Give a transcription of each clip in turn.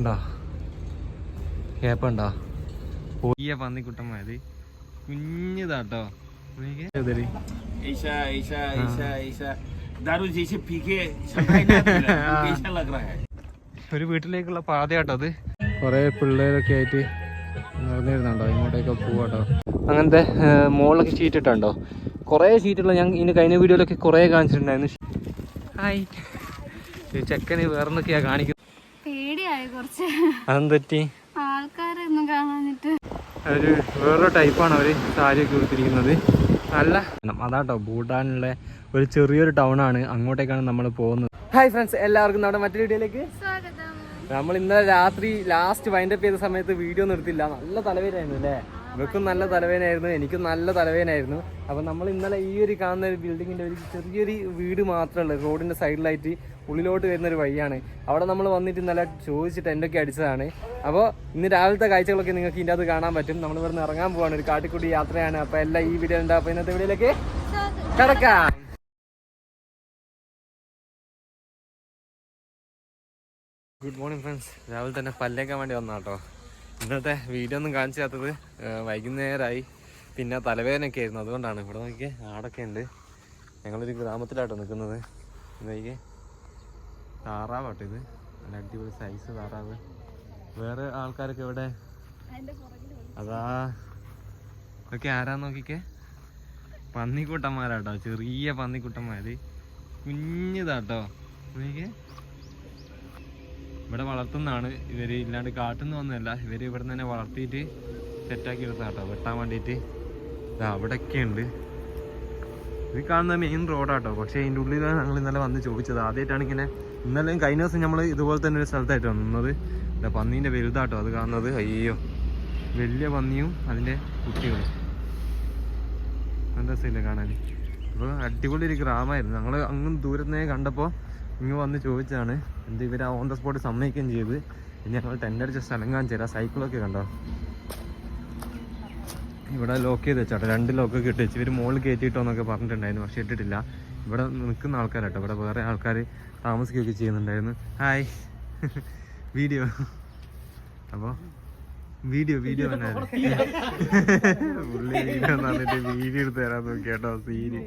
കണ്ടോ കേപ്പ ഉണ്ടോ പോയ പന്നിക്കുട്ടന്മാര് കുഞ്ഞിതാട്ടോ. ഒരു വീട്ടിലേക്കുള്ള പാതയാട്ടോ അത്. കൊറേ പിള്ളേരൊക്കെ ആയിട്ട് നിറഞ്ഞിരുന്നുണ്ടോ ഇങ്ങോട്ടേക്ക് പോവാട്ടോ. അങ്ങനത്തെ മുകളിലൊക്കെ ഷീറ്റ് ഇട്ടുണ്ടോ? കുറേ ഷീറ്റുള്ള ഞാൻ ഇനി കഴിഞ്ഞ വീഡിയോയിലൊക്കെ കുറേ കാണിച്ചിട്ടുണ്ടായിരുന്നു. ഹായ് ചെക്കന് വേറെന്നൊക്കെയാണ് കാണിക്കുന്നത്? പേടിയായി കുറച്ച്. അതെന്തെറ്റി? ആൾക്കാരൊന്നും കാണാനിട്ട് ഒരു വേറൊരു ടൈപ്പാണ് അവർ സാരിയൊക്കെ കൊടുത്തിരിക്കുന്നത് നല്ല അതാട്ടോ ഭൂട്ടാനിലെ ഒരു ചെറിയൊരു ടൗൺ ആണ് അങ്ങോട്ടേക്കാണ് നമ്മൾ പോകുന്നത്. ഹായ് ഫ്രണ്ട്സ് എല്ലാവർക്കും നമ്മുടെ മറ്റൊരു വീഡിയോയിലേക്ക് നമ്മൾ ഇന്നലെ രാത്രി ലാസ്റ്റ് വൈൻഡപ്പ് ചെയ്ത സമയത്ത് വീഡിയോ നിർത്തില്ല നല്ല തലവേരായിരുന്നു അല്ലേ? ഇവക്കും നല്ല തലവേനായിരുന്നു എനിക്കും നല്ല തലവേനായിരുന്നു അപ്പം നമ്മൾ ഇന്നലെ ഈ ഒരു കാണുന്ന ഒരു ബിൽഡിങ്ങിന്റെ ഒരു ചെറിയൊരു വീട് മാത്രമേ ഉള്ളൂ. റോഡിന്റെ സൈഡിലായിട്ട് ഉള്ളിലോട്ട് വരുന്ന ഒരു വഴിയാണ്. അവിടെ നമ്മൾ വന്നിട്ട് ഇന്നലെ ചോദിച്ചിട്ട് എന്തൊക്കെ അടിച്ചതാണ്. അപ്പോൾ ഇന്ന് രാവിലത്തെ കാഴ്ചകളൊക്കെ നിങ്ങൾക്ക് ഇതിന്റെ അത് കാണാൻ പറ്റും. നമ്മൾ ഇവിടുന്ന് ഇറങ്ങാൻ പോവാണ്. ഒരു കാട്ടിക്കുടി യാത്രയാണ്. അപ്പോൾ എല്ലാം ഈ വീഡിയോ ഉണ്ട്. അപ്പോൾ ഇന്നത്തെ വീഡിയോയിലേക്ക് കിടക്കാം. ഗുഡ് മോർണിംഗ് ഫ്രണ്ട്സ് രാവിലെ തന്നെ പല്ലേക്കാൻ വേണ്ടി വന്ന കേട്ടോ ഇന്നത്തെ വീഡിയോ ഒന്നും കാണിച്ചു തരാത്തത് വൈകുന്നേരമായി പിന്നെ തലവേദനയൊക്കെ ആയിരുന്നു. അതുകൊണ്ടാണ്. ഇവിടെ നോക്കിയേ ആടൊക്കെ ഉണ്ട്. ഞങ്ങളൊരു ഗ്രാമത്തിലാട്ടോ നിൽക്കുന്നത്. നോക്കിയേ താറാവാട്ടോ ഇത്. നല്ല അടിപൊളി സൈസ് താറാവ്. വേറെ ആൾക്കാരൊക്കെ ഇവിടെ അതാ. ഇതൊക്കെ ആരാന്ന് നോക്കിക്കേ? പന്നിക്കൂട്ടന്മാരാട്ടോ. ചെറിയ പന്നിക്കൂട്ടന്മാര്. കുഞ്ഞിതാട്ടോ. നോക്കിക്കേ. ഇവിടെ വളർത്തുന്നതാണ്. ഇവർ ഇല്ലാണ്ട് കാട്ടുന്ന ഒന്നുമല്ല ഇവർ ഇവിടെ തന്നെ വളർത്തിയിട്ട് സെറ്റാക്കി എടുത്ത കേട്ടോ വെട്ടാൻ വേണ്ടിയിട്ട് ഇതാ അവിടെയൊക്കെ ഉണ്ട് ഇത് കാണുന്ന മെയിൻ റോഡാട്ടോ പക്ഷേ അതിന്റെ ഉള്ളിലാണ് ഞങ്ങൾ ഇന്നലെ വന്ന് ചോദിച്ചത്. ആദ്യമായിട്ടാണ് ഇങ്ങനെ ഇന്നലെയും കഴിഞ്ഞ ദിവസം നമ്മൾ ഇതുപോലെ തന്നെ ഒരു സ്ഥലത്തായിട്ടാണ് നിന്നത് ഇതാ പന്നീന്റെ വലുതാട്ടോ അത് കാണുന്നത്. അയ്യോ. വലിയ പന്നിയും അതിന്റെ കുട്ടികളും. നല്ല രസമില്ല കാണാൻ. അപ്പോൾ അടിപൊളി ഒരു ഗ്രാമമായിരുന്നു. ഞങ്ങൾ അങ്ങ് ദൂരത്തുനിന്നേ കണ്ടപ്പോൾ ഇങ്ങ് വന്ന് ചോദിച്ചതാണ്. എന്ത് ഇവർ ഓൺ ദ സ്പോട്ട് സമ്മതിക്കുകയും ചെയ്ത്. ഞങ്ങൾ ടെന്റ് അടിച്ച സ്ഥലങ്ങാൻ ചേരാ സൈക്കിളൊക്കെ കണ്ടോ? ഇവിടെ ലോക്ക് ചെയ്ത് വെച്ചാട്ടോ രണ്ട് ലോക്കൊക്കെ ഇട്ട് വെച്ച്. ഇവർ മുകളിൽ കയറ്റിയിട്ടോന്നൊക്കെ പറഞ്ഞിട്ടുണ്ടായിരുന്നു പക്ഷെ ഇട്ടിട്ടില്ല. ഇവിടെ നിൽക്കുന്ന ആൾക്കാരട്ടോ. ഇവിടെ വേറെ ആൾക്കാർ താമസിക്കുകയൊക്കെ ചെയ്യുന്നുണ്ടായിരുന്നു. ഹായ് വീഡിയോ അപ്പോൾ വീഡിയോ വീഡിയോ പുള്ളി പറഞ്ഞിട്ട് വീഡിയോ എടുത്ത് തരാൻ നോക്കിയാട്ടോ സീന്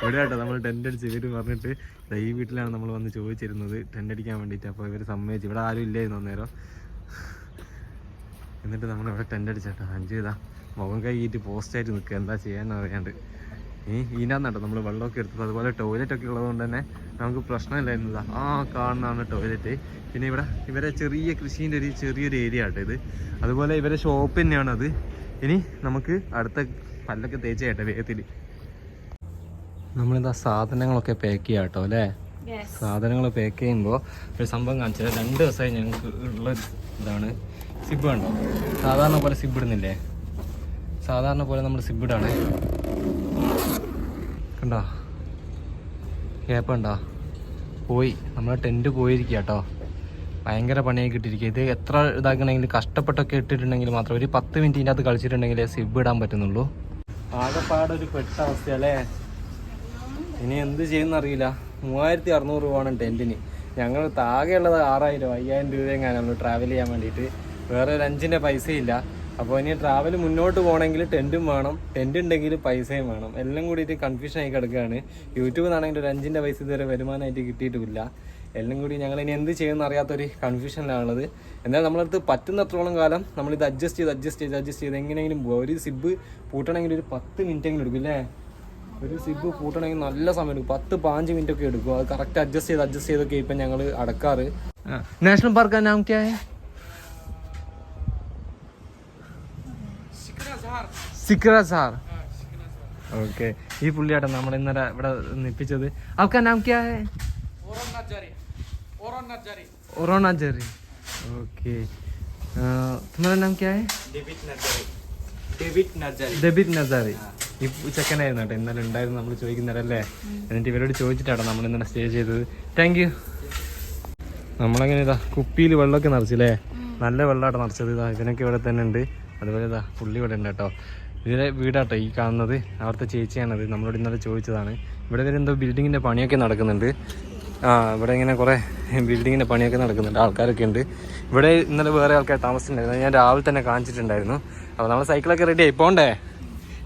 ഇവിടെ കേട്ടോ നമ്മൾ ടെന്റ് അടിച്ച് ഇവർ പറഞ്ഞിട്ട് ഈ വീട്ടിലാണ് നമ്മൾ വന്ന് ചോദിച്ചിരുന്നത്. ടെന്റ് അടിക്കാൻ വേണ്ടിയിട്ട്. അപ്പോൾ ഇവർ സമ്മതിച്ചു. ഇവിടെ ആരും ഇല്ലായിരുന്നു അന്നേരം. എന്നിട്ട് നമ്മൾ ഇവിടെ ടെന്റ് അടിച്ചാട്ടോ അഞ്ച് ഇതാ മുഖം കൈയിട്ട് പോസ്റ്റായിട്ട് നിൽക്കുക. എന്താ ചെയ്യാൻ അറിയാണ്ട്. ഈ നമ്മൾ വെള്ളമൊക്കെ എടുത്തത്. അതുപോലെ ടോയ്ലറ്റ് ഒക്കെ ഉള്ളതുകൊണ്ട് തന്നെ നമുക്ക് പ്രശ്നമില്ലായിരുന്നില്ല. ആ കാണുന്നതാണ് ടോയ്ലറ്റ് പിന്നെ ഇവിടെ ഇവരെ ചെറിയ കൃഷീന്റെ ഒരു ചെറിയൊരു ഏരിയ ആട്ടോ ഇത്. അതുപോലെ ഇവരെ ഷോപ്പ് തന്നെയാണ് അത്. ഇനി നമുക്ക് അടുത്ത പല്ലൊക്കെ തേച്ച് കേട്ടോ വേഗത്തിൽ. നമ്മളിതാ സാധനങ്ങളൊക്കെ പാക്ക് ചെയ്യാം കേട്ടോ അല്ലേ? സാധനങ്ങൾ പാക്ക് ചെയ്യുമ്പോൾ ഒരു സംഭവം കാണിച്ചത് രണ്ട് ദിവസമായി ഞങ്ങൾക്ക് ഉള്ള ഇതാണ് സിബ് കണ്ടോ? സാധാരണ പോലെ സിബ് ഇടുന്നില്ലേ? സാധാരണ പോലെ നമ്മൾ സിബ് ഇടാണ്. കണ്ടോ? കേപ്പുണ്ടോ പോയി. നമ്മൾ ടെന്റ് പോയിരിക്കുക കേട്ടോ ഭയങ്കര പണിയായി കിട്ടിയിരിക്കുക ഇത് എത്ര ഇതാക്കണമെങ്കിൽ കഷ്ടപ്പെട്ടൊക്കെ ഇട്ടിട്ടുണ്ടെങ്കിൽ മാത്രം ഒരു പത്ത് മിനിറ്റിന്റെ അകത്ത് കളിച്ചിട്ടുണ്ടെങ്കിൽ സിബ് ഇടാൻ പറ്റുന്നുള്ളൂ. ആകെപ്പാടെ ഒരു പെട്ട അവസ്ഥ അല്ലേ ഇനി എന്ത് ചെയ്യുന്ന അറിയില്ല. മൂവായിരത്തി അറുന്നൂറ് രൂപയാണ് ടെന്റിന് ഞങ്ങൾ താകെയുള്ളത് ആറായിരം അയ്യായിരം രൂപയെങ്ങാനും ട്രാവൽ ചെയ്യാൻ വേണ്ടിയിട്ട്. വേറെ ഒരു അഞ്ചിന്റെ പൈസയില്ല. അപ്പോൾ ഇനി ട്രാവൽ മുന്നോട്ട് പോകണമെങ്കിൽ ടെന്റും വേണം. ടെന്റ് ഉണ്ടെങ്കിൽ പൈസയും വേണം. എല്ലാം കൂടിയിട്ട് കൺഫ്യൂഷൻ ആയി കിടക്കുകയാണ്. യൂട്യൂബിൽ നിന്നാണെങ്കിൽ ഒരു അഞ്ചിന്റെ പൈസ ഇതുവരെ വരുമാനമായിട്ട് കിട്ടിയിട്ടുമില്ല എല്ലാം കൂടി ഞങ്ങൾ ഇനി എന്ത് ചെയ്യുമെന്ന് അറിയാത്തൊരു കൺഫ്യൂഷനിലാണുള്ളത് എന്നാൽ നമ്മളടുത്ത് പറ്റുന്നത്രോളം കാലം നമ്മളിത് അഡ്ജസ്റ്റ് ചെയ്ത് അഡ്ജസ്റ്റ് ചെയ്ത് അഡ്ജസ്റ്റ് ചെയ്ത് എങ്ങനെയെങ്കിലും ഒരു സിബ് പൂട്ടണമെങ്കിൽ ഒരു പത്ത് മിനിറ്റ് എങ്കിലും എടുക്കും അല്ലേ? ഒരു സിബ് പൂട്ടണമെങ്കിൽ നല്ല സമയം എടുക്കും. പത്ത് പാഞ്ച് മിനിറ്റ് ഒക്കെ എടുക്കും. അത് കറക്റ്റ് അഡ്ജസ്റ്റ് ചെയ്ത് അഡ്ജസ്റ്റ് ചെയ്തൊക്കെ ഇപ്പം ഞങ്ങൾ അടക്കാറ്. നാഷണൽ പാർക്ക് നാം ക്യാ ഹൈ സിക്ര സാർ ഓക്കെ ഈ പുള്ളിയാട്ടം നമ്മൾ ഇന്നലെ ഇവിടെ നിപ്പിച്ചത് അവക്കാ നാം ക്യാ ഹൈ ओरोना जरी ओके तुम्हारा नाम क्या है डेविड नजरी ഡെബിറ്റ് നസാറി ഈ ചെക്കനായിരുന്നു കേട്ടോ ഇന്നലെ ഉണ്ടായിരുന്നു നമ്മൾ ചോദിക്കുന്നവരല്ലേ എന്നിട്ട് ഇവരോട് ചോദിച്ചിട്ടാണ് നമ്മൾ ഇന്നലെ സ്റ്റേ ചെയ്തത് താങ്ക് യു നമ്മളങ്ങനെ ഇതാ കുപ്പിയിൽ വെള്ളമൊക്കെ നിറച്ചില്ലേ നല്ല വെള്ളമാട്ടോ നിറച്ചത് ഇതാ ഇവനൊക്കെ ഇവിടെ തന്നെ ഉണ്ട് അതുപോലെ ഇതാ പുള്ളി ഇവിടെ ഉണ്ട് കേട്ടോ ഇതിലെ വീടാട്ടോ ഈ കാണുന്നത്. അവിടുത്തെ ചേച്ചിയാണത്. നമ്മളോട് ഇന്നലെ ചോദിച്ചതാണ്. ഇവിടെ വരെ എന്തോ ബിൽഡിങ്ങിന്റെ പണിയൊക്കെ നടക്കുന്നുണ്ട്. ആ ഇവിടെ ഇങ്ങനെ കുറേ ബിൽഡിങ്ങിന്റെ പണിയൊക്കെ നടക്കുന്നുണ്ട്. ആൾക്കാരൊക്കെ ഉണ്ട്. ഇവിടെ ഇന്നലെ വേറെ ആൾക്കാർ താമസിച്ചിട്ടുണ്ടായിരുന്നു. ഞാൻ രാവിലെ തന്നെ കാണിച്ചിട്ടുണ്ടായിരുന്നു. അപ്പോൾ നമ്മളെ സൈക്കിളൊക്കെ റെഡി ആയി.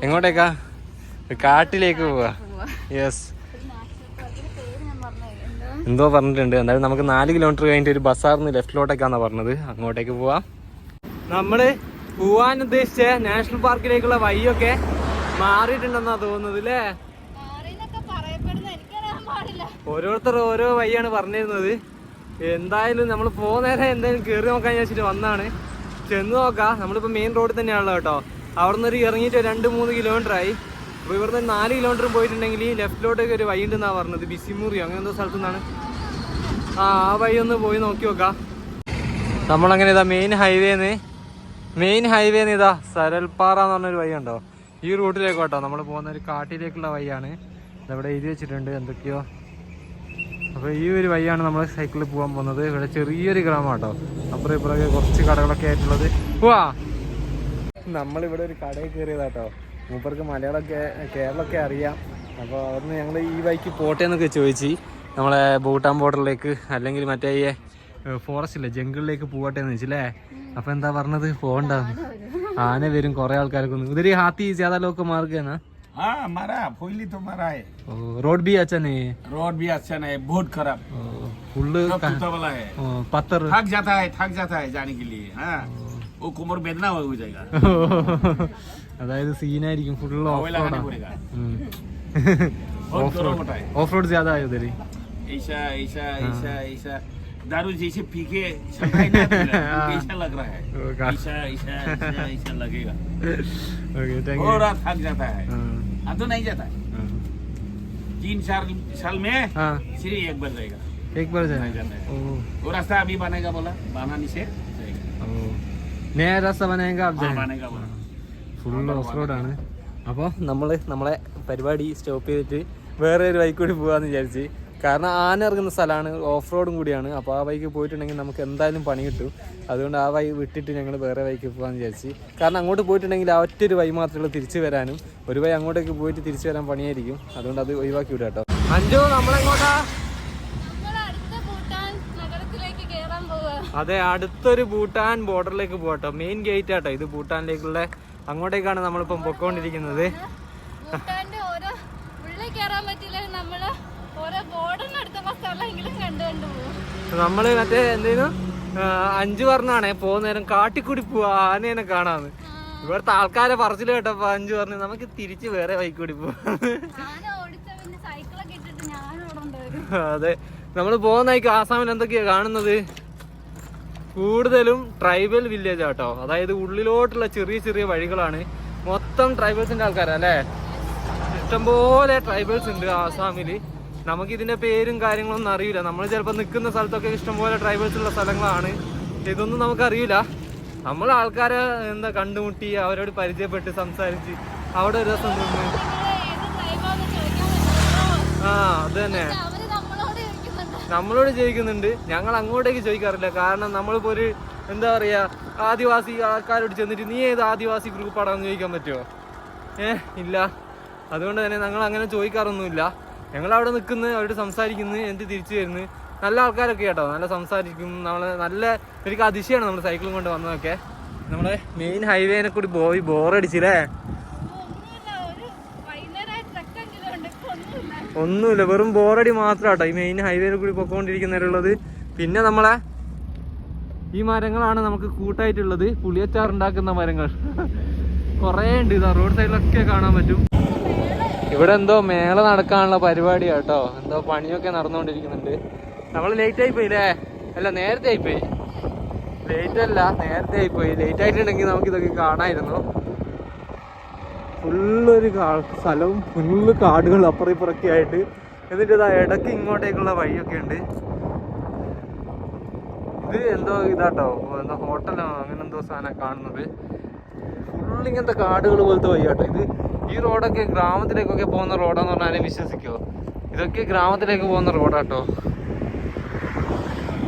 എങ്ങോട്ടേക്കാ? കാട്ടിലേക്ക് പോവാ. യെസ് എന്തോ പറഞ്ഞിട്ടുണ്ട്. എന്തായാലും നമുക്ക് നാല് കിലോമീറ്റർ കഴിഞ്ഞിട്ട് ഒരു ബസ്സാറിന്ന് ലെഫ്റ്റിലോട്ടേക്കാന്നാണ് പറഞ്ഞത്. അങ്ങോട്ടേക്ക് പോവാം. നമ്മൾ പോവാൻ ഉദ്ദേശിച്ച നാഷണൽ പാർക്കിലേക്കുള്ള വഴിയൊക്കെ മാറിയിട്ടുണ്ടെന്നാ തോന്നുന്നത് അല്ലേ ഓരോരുത്തർ ഓരോ വഴിയാണ് പറഞ്ഞിരുന്നത്. എന്തായാലും നമ്മൾ പോകുന്നേരം എന്തായാലും കയറി നോക്കാൻ വെച്ചിട്ട് വന്നാണ്. ചെന്ന് നോക്കാം. നമ്മളിപ്പോൾ മെയിൻ റോഡിൽ തന്നെയാണല്ലോ കേട്ടോ. അവിടെ നിന്ന് ഒരു ഇറങ്ങിയിട്ട് രണ്ട് മൂന്ന് കിലോമീറ്റർ ആയി. അപ്പോൾ ഇവിടുന്ന് നാല് കിലോമീറ്റർ പോയിട്ടുണ്ടെങ്കിൽ ലെഫ്റ്റിലോട്ടേക്ക് ഒരു വഴി ഉണ്ടെന്നാണ് പറഞ്ഞത്. ബിസിമുറിയോ അങ്ങനെ എന്തോ സ്ഥലത്തു നിന്നാണ്. ആ ആ വഴി ഒന്ന് പോയി നോക്കി നോക്കാം. നമ്മളങ്ങനെ ഇതാ മെയിൻ ഹൈവേന്ന് മെയിൻ ഹൈവേ ഇതാ സരൽപ്പാറ എന്ന് പറഞ്ഞൊരു വഴി ഉണ്ടോ? ഈ റൂട്ടിലേക്ക് കേട്ടോ. നമ്മൾ പോകുന്ന ഒരു കാട്ടിലേക്കുള്ള വഴിയാണ്. ഇതവിടെ എഴുതി വെച്ചിട്ടുണ്ട് എന്തൊക്കെയോ. അപ്പോൾ ഈ ഒരു വഴിയാണ് നമ്മൾ സൈക്കിളിൽ പോകാൻ പോകുന്നത്. ഇവിടെ ചെറിയൊരു ഗ്രാമം കേട്ടോ അപ്പുറം ഇപ്പുറമൊക്കെ കുറച്ച് കടകളൊക്കെ ആയിട്ടുള്ളത്. പോവാ നമ്മളിവിടെ ഒരു കടയിൽ കയറിയതാട്ടോ. മൂപ്പർക്ക് മലയാളമൊക്കെ കേരളമൊക്കെ അറിയാം. അപ്പോൾ അവിടുന്ന് ഞങ്ങൾ ഈ വഴിക്ക് പോട്ടെ എന്നൊക്കെ ചോദിച്ചു നമ്മളെ ഭൂട്ടാൻ ബോർഡറിലേക്ക് അല്ലെങ്കിൽ മറ്റേ ഈ ഫോറസ്റ്റ് ഇല്ലേ? ജംഗിളിലേക്ക് പോകട്ടെ എന്ന് വെച്ചില്ലേ അപ്പോൾ എന്താ പറഞ്ഞത് പോകണ്ട ആന വരും കുറേ ആൾക്കാരൊക്കെ ഒന്ന് ഇതൊരു ഹാത്തി ജ്യാദാ ലോക്ക് മാർഗ് है ना हाँ मारा फुल्ली तो मारा है रोड भी अच्छा नहीं है रोड भी अच्छा नहीं है बहुत खराब फुल सब टूटा वाला है पत्थर थक जाता है थक जाता है जाने के लिए हाँ वो कुमर बेदना हो जाएगा അതായത് സീനായിരിക്കും ഫുൾ वो ഓഫ് लगाना റോഡ് पड़ेगा बहुत ഓഫ് റോഡ് मोटा है ഓഫ് റോഡ് ज्यादा है उधर ही ऐसा ऐसा ऐसा ऐसा दारू जैसे पी के चलता है ना ऐसा लग रहा है ओ, का- ऐसा ऐसा ऐसा ऐसा लगेगा ओके थैंक यू पूरा थक जाता है अब तो नहीं जाता तीन चार साल में हाँ सिर्फ एक बार जाएगा एक बार नहीं जाना जाता है ओ वो रास्ता अभी बनेगा बोला बनाने से जाएगा ओ नया रास्ता बनेगा आप हाँ, जाएंगे बनेगा बोला ഫുൾ ഓഫ് റോഡാണ് അപ്പോൾ നമ്മൾ നമ്മളെ പരിപാടി സ്റ്റോപ്പ് ചെയ്തിട്ട് വേറെ ഒരു ബൈക്ക് കൂടി പോകാമെന്ന് വിചാരിച്ച് കാരണം ആന ഇറങ്ങുന്ന സ്ഥലമാണ് ഓഫ് റോഡും കൂടിയാണ്. അപ്പോൾ ആ ബൈക്ക് പോയിട്ടുണ്ടെങ്കിൽ നമുക്ക് എന്തായാലും പണി കിട്ടും. അതുകൊണ്ട് ആ വൈ വിട്ടിട്ട് ഞങ്ങൾ വേറെ ബൈക്ക് പോകാമെന്ന് വിചാരിച്ച്. കാരണം അങ്ങോട്ട് പോയിട്ടുണ്ടെങ്കിൽ ആ ഒറ്റൊരു വഴി മാത്രമേ തിരിച്ചു വരാനും. ഒരു വൈ അങ്ങോട്ടേക്ക് പോയിട്ട് തിരിച്ചു വരാൻ പണിയായിരിക്കും. അതുകൊണ്ട് അത് ഒഴിവാക്കി വിടാം കേട്ടോ. അഞ്ചു നമ്മളെങ്ങോട്ടാ? അതെ അടുത്തൊരു ഭൂട്ടാൻ ബോർഡറിലേക്ക് പോകട്ടോ മെയിൻ ഗേറ്റ് ആട്ടോ. ഇത് ഭൂട്ടാനിലേക്കുള്ള അങ്ങോട്ടേക്കാണ് നമ്മളിപ്പം പൊക്കോണ്ടിരിക്കുന്നത് ഭൂട്ടാന്റെ ഓരോ ഉള്ളിൽ കയറാൻ പറ്റില്ല നമ്മൾ ഓരോ ബോർഡിനടുത്തുള്ള സ്ഥലമെങ്കിലും കണ്ടു കണ്ടു പോകും നമ്മൾ മറ്റേ എന്തേലും അഞ്ചു പറഞ്ഞാണേ പോകുന്നേരം കാട്ടിക്കൂടി പോവാ ആനേനെ കാണാന്ന്. ഇവിടുത്തെ ആൾക്കാരെ പറച്ചിൽ കേട്ടപ്പോ അഞ്ചു പറഞ്ഞു നമുക്ക് തിരിച്ച് വേറെ ബൈക്ക് കൂടി പോവാ അതെ. നമ്മൾ പോകുന്ന ആസാമിൽ എന്തൊക്കെയാ കാണുന്നത്? കൂടുതലും ട്രൈബൽ വില്ലേജ് ആട്ടോ. അതായത് ഉള്ളിലോട്ടുള്ള ചെറിയ ചെറിയ വഴികളാണ്. മൊത്തം ട്രൈബൽസിന്റെ ആൾക്കാരല്ലേ ഇഷ്ടംപോലെ ട്രൈബൽസ് ഉണ്ട് ആസാമിൽ നമുക്ക് ഇതിന്റെ പേരും കാര്യങ്ങളൊന്നും അറിയില്ല. നമ്മൾ ചിലപ്പോൾ നിൽക്കുന്ന സ്ഥലത്തൊക്കെ ഇഷ്ടംപോലെ ട്രൈബൽസ് ഉള്ള സ്ഥലങ്ങളാണ്. ഇതൊന്നും നമുക്കറിയില്ല. നമ്മൾ ആൾക്കാരെ എന്താ കണ്ടുമുട്ടി അവരോട് പരിചയപ്പെട്ട് സംസാരിച്ച് അവിടെ ഒരു ദിവസം നിന്ന് ആ അത് തന്നെ. നമ്മളോട് ചോദിക്കുന്നുണ്ട്. ഞങ്ങൾ അങ്ങോട്ടേക്ക് ചോദിക്കാറില്ല. കാരണം നമ്മളിപ്പോ ഒരു എന്താ പറയാ ആദിവാസി ആൾക്കാരോട് ചെന്നിട്ട് നീ ഏത് ആദിവാസി ഗ്രൂപ്പാടാന്ന് ചോദിക്കാൻ പറ്റുമോ ഏ ഇല്ല. അതുകൊണ്ട് തന്നെ ഞങ്ങൾ അങ്ങനെ ചോദിക്കാറൊന്നുമില്ല. ഞങ്ങൾ അവിടെ നിൽക്കുന്നു അവരോട് സംസാരിക്കുന്നു എന്നിട്ട് തിരിച്ചു വരുന്നു നല്ല ആൾക്കാരൊക്കെ കേട്ടോ നല്ല സംസാരിക്കും. നമ്മൾ നല്ല ഒരു അതിശയമാണ് നമ്മൾ സൈക്കിളും കൊണ്ട് വന്നതൊക്കെ. നമ്മളെ മെയിൻ ഹൈവേനെ കൂടി പോയി ബോറടിച്ചില്ലേ ഒന്നുമില്ല വെറും ബോറടി മാത്രം കേട്ടോ ഈ മെയിൻ ഹൈവേയിൽ കൂടി പൊക്കോണ്ടിരിക്കുന്നവരുള്ളത് പിന്നെ നമ്മളെ ഈ മരങ്ങളാണ് നമുക്ക് കൂട്ടായിട്ടുള്ളത്. പുളിയച്ചാർ ഉണ്ടാക്കുന്ന മരങ്ങൾ. കുറേ ഉണ്ട് ഇതാ റോഡ് സൈഡിലൊക്കെ കാണാൻ പറ്റും. ഇവിടെ എന്തോ മേള നടക്കാനുള്ള പരിപാടി കേട്ടോ. എന്തോ പണിയൊക്കെ നടന്നുകൊണ്ടിരിക്കുന്നുണ്ട്. നമ്മൾ ലേറ്റ് ആയി പോയി അല്ലേ അല്ല നേരത്തെ ആയി പോയി. ലേറ്റ് അല്ല നേരത്തെ ആയി പോയി. ലേറ്റ് ആയിട്ടുണ്ടെങ്കിൽ നമുക്ക് ഇതൊക്കെ കാണായിരുന്നു. ഫുള്ളൊരു സ്ഥലവും ഫുള്ള് കാടുകൾ അപ്പുറം ഇപ്പുറൊക്കെ ആയിട്ട്. എന്നിട്ട് ഇതാ ഇടയ്ക്ക് ഇങ്ങോട്ടേക്കുള്ള വഴിയൊക്കെ ഉണ്ട്. ഇത് എന്തോ ഇതാട്ടോ എന്തോ ഹോട്ടലോ അങ്ങനെ എന്തോ സാധനം കാണുന്നത്. ഫുള്ള് ഇങ്ങനത്തെ കാടുകൾ പോലത്തെ വഴിയാട്ടോ ഇത്. ഈ റോഡൊക്കെ ഗ്രാമത്തിലേക്കൊക്കെ പോകുന്ന റോഡാന്ന് പറഞ്ഞാൽ വിശ്വസിക്കുമോ ഇതൊക്കെ ഗ്രാമത്തിലേക്ക് പോകുന്ന റോഡാട്ടോ.